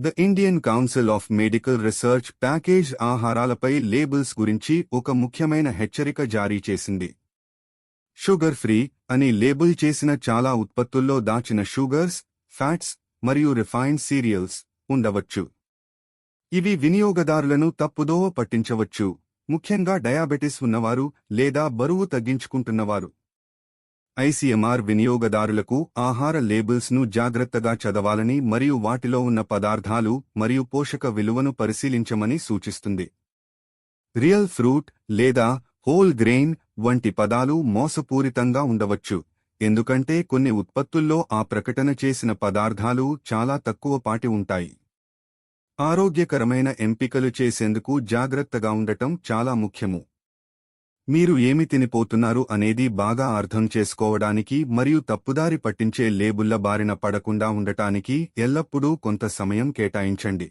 The Indian Council of Medical Research package ఆహారాలపై labels గురించి ఒక ముఖ్యమైన హెచ్చరిక జారీ చేసింది. షుగర్ ఫ్రీ అని లేబుల్ చేసిన చాలా ఉత్పత్తుల్లో దాచిన షుగర్స్ ఫ్యాట్స్ మరియు రిఫైన్డ్ సీరియల్స్ ఉండవచ్చు. ఇవి వినియోగదారులను తప్పుదోవ పట్టించవచ్చు. ముఖ్యంగా డయాబెటిస్ ఉన్నవారు లేదా బరువు తగ్గించుకుంటున్నవారు. ఐసీఎంఆర్ వినియోగదారులకు ఆహార లేబుల్స్ను జాగ్రత్తగా చదవాలని మరియు వాటిలో ఉన్న పదార్థాలు మరియు పోషక విలువను పరిశీలించమని సూచిస్తుంది. రియల్ ఫ్రూట్ లేదా హోల్ గ్రెయిన్ వంటి పదాలు మోసపూరితంగా ఉండవచ్చు ఎందుకంటే కొన్ని ఉత్పత్తుల్లో ఆ ప్రకటన చేసిన పదార్థాలు చాలా తక్కువ పాటి ఉంటాయి. ఆరోగ్యకరమైన ఎంపికలు చేసేందుకు జాగ్రత్తగా ఉండటం చాలా ముఖ్యము. మీరు ఏమి తినిపోతున్నారు అనేది బాగా అర్థం చేసుకోవడానికి మరియు తప్పుదారి పట్టించే లేబుల్ల బారిన పడకుండా ఉండటానికి ఎల్లప్పుడూ కొంత సమయం కేటాయించండి.